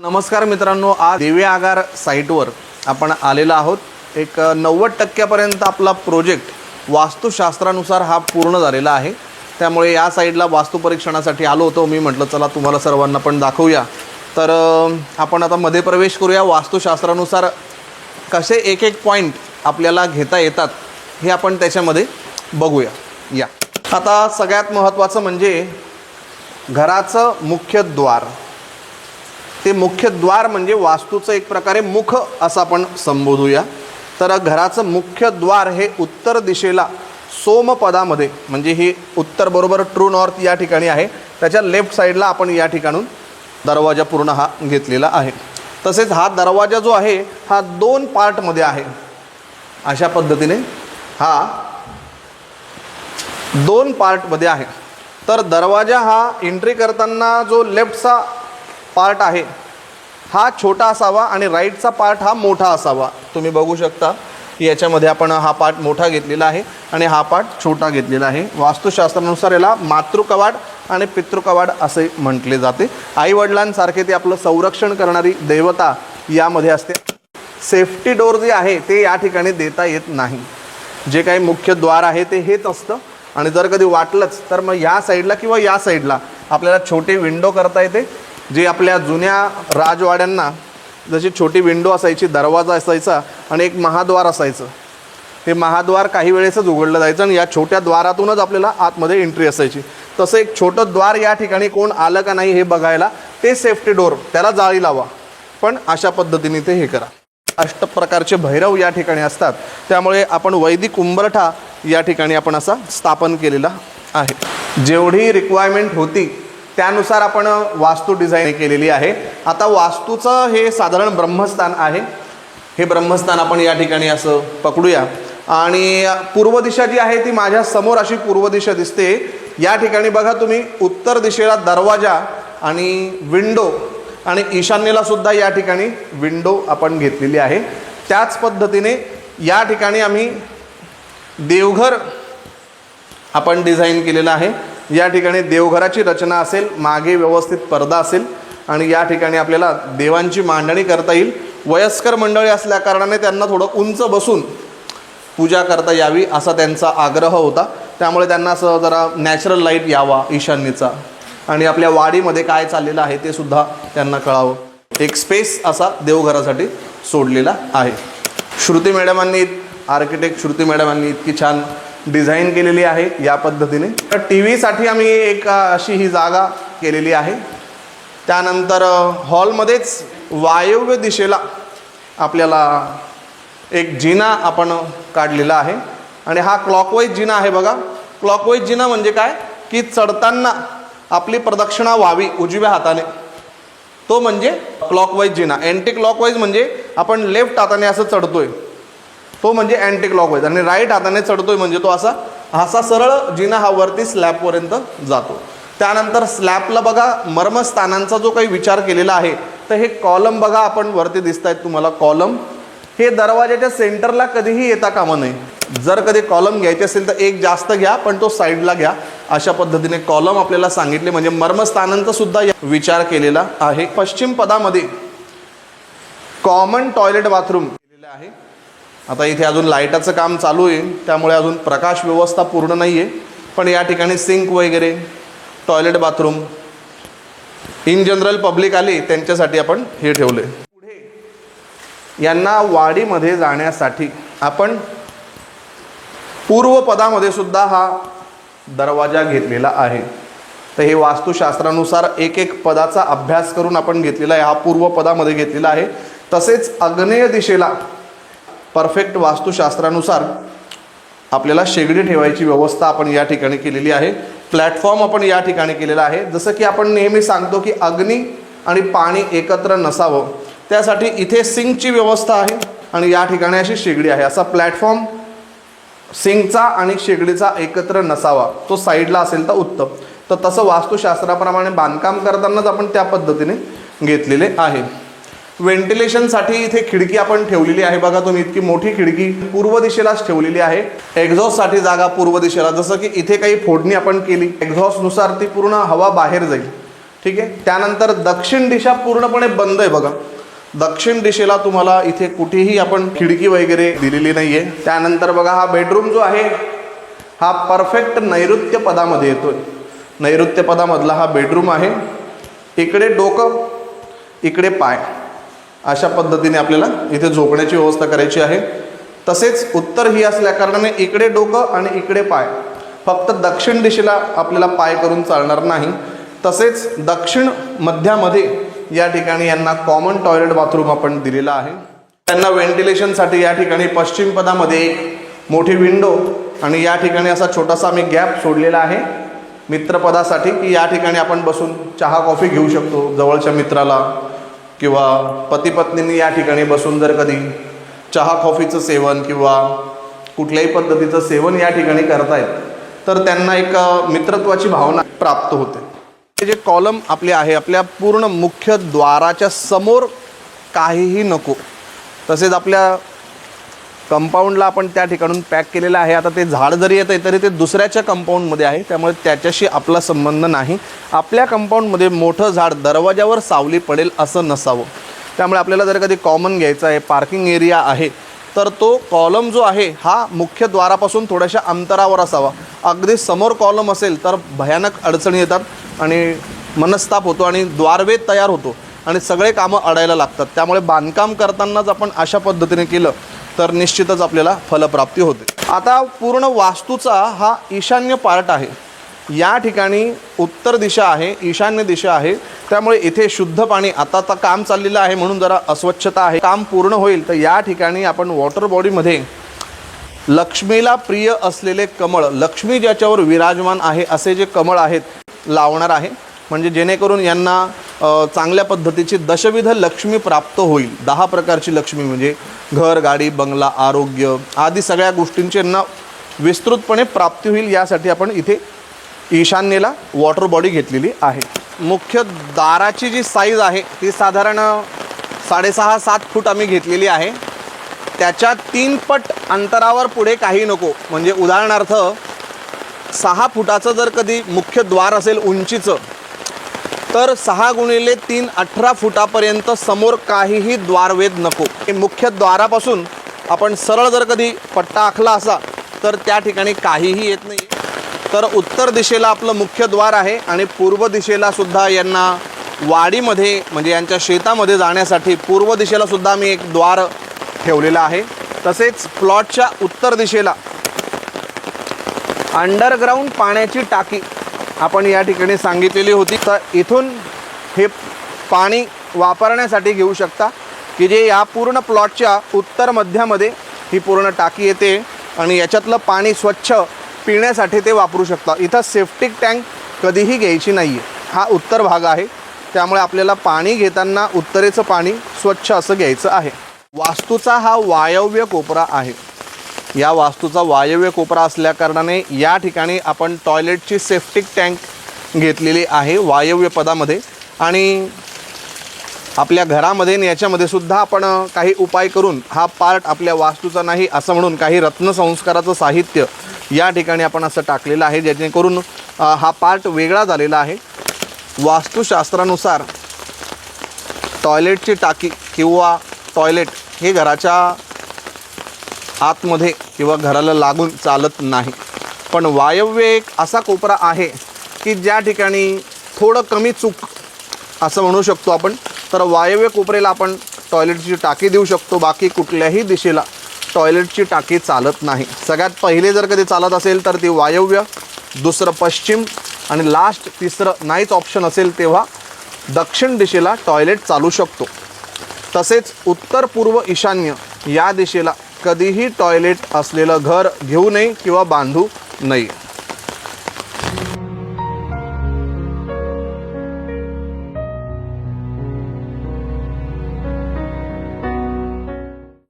नमस्कार मित्रांनो आज देवी आगार साईटवर आपण आलेलो आहोत. एक नव्वद टक्क्यापर्यंत आपला प्रोजेक्ट वास्तुशास्त्रानुसार हा पूर्ण झालेला आहे. त्यामुळे या साईडला वास्तुपरीक्षणासाठी आलो होतो. मी म्हटलं चला तुम्हाला सर्वांना पण दाखवूया. तर आपण आता मध्ये प्रवेश करूया. वास्तुशास्त्रानुसार कसे एक एक पॉईंट आपल्याला घेता येतात हे आपण त्याच्यामध्ये बघूया. या. आता सगळ्यात महत्त्वाचं म्हणजे घराचं मुख्य द्वार. ते मुख्य द्वार म्हणजे वास्तूचं एक प्रकारे मुख असं आपण संबोधूया. तर घराचं मुख्य द्वार हे उत्तर दिशेला सोमपदामध्ये म्हणजे हे उत्तर बरोबर ट्रू नॉर्थ या ठिकाणी आहे. त्याच्या लेफ्ट साईडला आपण या ठिकाणून दरवाजा पूर्ण हा घेतलेला आहे. तसेच हा दरवाजा जो आहे हा दोन पार्टमध्ये आहे. अशा पद्धतीने हा दोन पार्टमध्ये आहे. तर दरवाजा हा एंट्री करताना जो लेफ्टचा पार्ट आहे हा छोटा असावा आणि राईटचा पार्ट हा मोठा असावा. तुम्ही बघू शकता की याच्यामध्ये आपण हा पार्ट मोठा घेतलेला आहे आणि हा पार्ट छोटा घेतलेला आहे. वास्तुशास्त्रानुसार याला मातृकवाड आणि पितृकवाड असे म्हटले जाते. आईवडिलांसारखे ते आपलं संरक्षण करणारी देवता यामध्ये असते. सेफ्टी डोर जे आहे ते या ठिकाणी देता येत नाही. जे काही मुख्य द्वार आहे ते हेच असतं. आणि जर कधी वाटलंच तर मग या साईडला किंवा या साईडला आपल्याला छोटे विंडो करता येते. जी आपल्या जुन्या राजवाड्यांना जशी छोटी विंडो असायची दरवाजा असायचा आणि एक महाद्वार असायचं. हे महाद्वार काही वेळेसच उघडलं जायचं आणि या छोट्या द्वारातूनच आपल्याला आतमध्ये एंट्री असायची. तसं एक छोटं द्वार या ठिकाणी कोण आलं का नाही हे बघायला ते सेफ्टी डोर त्याला जाळी लावा. पण अशा पद्धतीने ते हे करा. अष्ट प्रकारचे भैरव या ठिकाणी असतात. त्यामुळे आपण वैदिक उंबरठा या ठिकाणी आपण असा स्थापन केलेला आहे. जेवढी रिक्वायरमेंट होती त्यानुसार आपण वास्तू डिझाईन केलेली आहे. आता वास्तूचं हे साधारण ब्रह्मस्थान आहे. हे ब्रह्मस्थान आपण या ठिकाणी असं पकडूया. आणि पूर्व दिशा जी आहे ती माझ्यासमोर अशी पूर्व दिशा दिसते. या ठिकाणी बघा तुम्ही उत्तर दिशेला दरवाजा आणि विंडो आणि ईशान्येला सुद्धा या ठिकाणी विंडो आपण घेतलेली आहे. त्याच पद्धतीने या ठिकाणी आम्ही देवघर आपण डिझाईन केलेलं आहे. या ठिकाणी देवघराची रचना असेल मागे व्यवस्थित पडदा असेल आणि या ठिकाणी आपल्याला देवांची मांडणी करता येईल. वयस्कर मंडळी असल्या कारणाने त्यांना थोडं उंच बसून पूजा करता यावी असा त्यांचा आग्रह होता. त्यामुळे त्यांना असं जरा नॅचरल लाइट यावा ईशान्येचा. आणि आपल्या वाडीमध्ये काय चाललेलं आहे ते सुद्धा त्यांना कळावं. एक स्पेस असा देवघरासाठी सोडलेला आहे. श्रुती मॅडमांनी आर्किटेक्ट श्रुती मॅडमांनी इतकी छान डिझाईन केलेली आहे या पद्धतीने. तर टी व्हीसाठी आम्ही एक अशी ही जागा केलेली आहे. त्यानंतर हॉलमध्येच वायव्य दिशेला आपल्याला एक जिना आपण काढलेला आहे. आणि हा क्लॉकवाईज जिना आहे बघा. क्लॉकवाईज जिना म्हणजे काय? की चढताना आपली प्रदक्षिणा व्हावी उजव्या हाताने. तो म्हणजे क्लॉकवाईज जिना. अँटी क्लॉकवाईज म्हणजे आपण लेफ्ट हाताने असं चढतोय. तो म्हणजे अँटी क्लॉकवाईज आणि राईट हाताने चढतोय म्हणजे तो असा असा सरळ जिना हा वरती स्लॅबपर्यंत जातो. त्यानंतर स्लॅबला बघा मर्मस्थानांचा जो काही विचार केलेला आहे तर हे कॉलम बघा आपण वरती दिसत आहेत तुम्हाला. कॉलम हे दरवाजाच्या सेंटरला कधीही येता कामा नये. जर कधी कॉलम घ्यायचे असेल तर एक जास्त घ्या पण तो साईडला घ्या. अशा पद्धतीने कॉलम आपल्याला सांगितले म्हणजे मर्मस्थानांचा सुद्धा विचार केलेला आहे. पश्चिम पदामध्ये कॉमन टॉयलेट बाथरूम केलेलं आहे. आता इथे अजून लाईटाचं काम चालू आहे. त्यामुळे अजून प्रकाश व्यवस्था पूर्ण नाही आहे पण या ठिकाणी सिंक वगैरे toilet bathroom in general public आली त्यांच्यासाठी आपण हे ठेवले. पुढे यांना वाडीमध्ये जाण्यासाठी आपण पूर्वपदामध्ये सुद्धा हा दरवाजा घेतलेला आहे. तर हे वास्तुशास्त्रानुसार एक एक पदाचा अभ्यास करून आपण घेतलेला आहे. हा पूर्वपदामध्ये घेतलेला आहे. तसेच आग्नेय दिशेला परफेक्ट वास्तुशास्त्रानुसार आपल्याला शेगडी ठेवायची व्यवस्था आपण या ठिकाणी केलेली आहे. प्लॅटफॉर्म आपण या ठिकाणी केलेला आहे. जसं की आपण नेहमी सांगतो की अग्नी आणि पाणी एकत्र नसावं. त्यासाठी इथे सिंकची व्यवस्था आहे आणि या ठिकाणी अशी शेगडी आहे. असा प्लॅटफॉर्म सिंकचा आणि शेगडीचा एकत्र नसावा. तो साईडला असेल तर उत्तम. तर तसं वास्तुशास्त्राप्रमाणे बांधकाम करतानाच आपण त्या पद्धतीने घेतलेले आहे. व्हेंटिलेशनसाठी इथे खिडकी आपण ठेवलेली आहे. बघा तुम्ही इतकी मोठी खिडकी पूर्व दिशेलाच ठेवलेली आहे. एक्झॉस्टसाठी जागा पूर्व दिशेला. जसं की इथे काही फोडणी आपण केली एक्झॉस्टनुसार ती पूर्ण हवा बाहेर जाईल. ठीक आहे? त्यानंतर दक्षिण दिशा पूर्णपणे बंद आहे बघा. दक्षिण दिशेला तुम्हाला इथे कुठेही आपण खिडकी वगैरे दिलेली नाही आहे त्यानंतर बघा हा बेडरूम जो आहे हा परफेक्ट नैऋत्य पदामध्ये आहे नैऋत्य पदामधला हा बेडरूम आहे. इकडे डोकं इकडे पाय. अशा पद्धतीने आपल्याला इथे झोपण्याची व्यवस्था करायची आहे. तसेच उत्तर ही असल्या कारणाने इकडे डोकं आणि इकडे पाय. फक्त दक्षिण दिशेला आपल्याला पाय करून चालणार नाही. तसेच दक्षिण मध्यामध्ये या ठिकाणी यांना कॉमन टॉयलेट बाथरूम आपण दिलेला आहे. त्यांना व्हेंटिलेशनसाठी या ठिकाणी पश्चिम पदामध्ये एक मोठी विंडो आणि या ठिकाणी असा छोटासा आम्ही गॅप सोडलेला आहे. मित्रपदासाठी की या ठिकाणी आपण बसून चहा कॉफी घेऊ शकतो जवळच्या मित्राला. किंवा पतीपत्नींनी या ठिकाणी बसून जर कधी चहा कॉफीचं सेवन किंवा कुठल्याही पद्धतीचं सेवन या ठिकाणी करतायत तर त्यांना एक मित्रत्वाची भावना प्राप्त होते. हे जे कॉलम आपले आहे आपल्या पूर्ण मुख्य द्वाराच्या समोर काहीही नको तसेच आपल्या कंपाऊंडला आपण त्या ठिकाणून पॅक केलेलं आहे. आता ते झाड जरी येतं आहे तरी ते दुसऱ्याच्या कंपाऊंडमध्ये आहे. त्यामुळे त्याच्याशी आपला संबंध नाही. आपल्या कंपाऊंडमध्ये मोठं झाड दरवाजावर सावली पडेल असं नसावं. त्यामुळे आपल्याला जर कधी कॉमन घ्यायचं आहे पार्किंग एरिया आहे तर तो कॉलम जो आहे हा मुख्य द्वारापासून थोड्याशा अंतरावर असावा. अगदी समोर कॉलम असेल तर भयानक अडचणी येतात आणि मनस्ताप होतो आणि द्वारवेद तयार होतो आणि सगळे कामं अडायला लागतात. त्यामुळे बांधकाम करतानाच आपण अशा पद्धतीने केलं तर निश्चितच आपल्याला फलप्राप्ती होते. आता पूर्ण वास्तूचा हा ईशान्य पार्ट आहे. या ठिकाणी उत्तर दिशा आहे ईशान्य दिशा आहे. त्यामुळे इथे शुद्ध पाणी आता आता काम चाललेलं आहे म्हणून जरा अस्वच्छता आहे. काम पूर्ण होईल तर या ठिकाणी आपण वॉटर बॉडीमध्ये लक्ष्मीला प्रिय असलेले कमळ लक्ष्मी ज्याच्यावर विराजमान आहे असे जे कमळ आहेत लावणार आहे. म्हणजे जेणेकरून यांना चांगल्या पद्धतीची दशविध लक्ष्मी प्राप्त होईल. दहा प्रकारची लक्ष्मी म्हणजे घर गाडी बंगला आरोग्य आदी सगळ्या गोष्टींची यांना विस्तृतपणे प्राप्ती होईल यासाठी आपण इथे ईशान्येला वॉटर बॉडी घेतलेली आहे. मुख्य दाराची जी साईज आहे ती साधारण साडेसहा सात फूट आम्ही घेतलेली आहे. त्याच्या तीन पट अंतरावर पुढे काही नको. म्हणजे उदाहरणार्थ सहा फुटाचं जर कधी मुख्य द्वार असेल उंचीचं तर सहा गुणिले तीन अठरा फुटापर्यंत समोर काहीही द्वारवेद नको. हे मुख्य द्वारापासून आपण सरळ जर कधी पट्टा आखला असा तर त्या ठिकाणी काहीही येत नाही तर उत्तर दिशेला आपलं मुख्य द्वार आहे आणि पूर्व दिशेला सुद्धा यांना वाडीमध्ये म्हणजे यांच्या शेतामध्ये जाण्यासाठी पूर्व दिशेला सुद्धा मी एक द्वार ठेवलेलं आहे. तसेच प्लॉटच्या उत्तर दिशेला अंडरग्राऊंड पाण्याची टाकी आपण या ठिकाणी सांगितलेली होती. तर इथून हे पाणी वापरण्यासाठी घेऊ शकता की जे या पूर्ण प्लॉटच्या उत्तर मध्यामध्ये ही पूर्ण टाकी येते आणि याच्यातलं पाणी स्वच्छ पिण्यासाठी ते वापरू शकता. इथं सेफ्टिक टँक कधीही घ्यायची नाही आहे हा उत्तर भाग आहे. त्यामुळे आपल्याला पाणी घेताना उत्तरेचं पाणी स्वच्छ असं घ्यायचं आहे. वास्तूचा हा वायव्य कोपरा आहे. या वास्तूचा वायव्य कोपरा असल्याकारणाने या ठिकाणी आपण टॉयलेटची सेफ्टिक टँक घेतलेली आहे वायव्य पदामध्ये. आणि आपल्या घरामध्ये आणि याच्यामध्ये सुद्धा आपण काही उपाय करून हा पार्ट आपल्या वास्तूचा नाही असं म्हणून काही रत्नसंस्काराचं साहित्य या ठिकाणी आपण असं टाकलेलं आहे जेणेकरून हा पार्ट वेगळा झालेला आहे. वास्तुशास्त्रानुसार टॉयलेटची टाकी किंवा टॉयलेट हे घराच्या आतमध्ये किंवा घराला लागून चालत नाही. पण वायव्य एक असा कोपरा आहे की ज्या ठिकाणी थोडं कमी चूक असं म्हणू शकतो आपण तर वायव्य कोपरेला आपण टॉयलेटची टाकी देऊ शकतो. बाकी कुठल्याही दिशेला टॉयलेटची टाकी चालत नाही. सगळ्यात पहिले जर कधी चालत असेल तर ती वायव्य दुसरं पश्चिम आणि लास्ट तिसरं नाहीच ऑप्शन असेल तेव्हा दक्षिण दिशेला टॉयलेट चालू शकतो. तसेच उत्तर पूर्व ईशान्य या दिशेला कधीही टॉयलेट असलेलं घर घेऊ नये किंवा बांधू नये.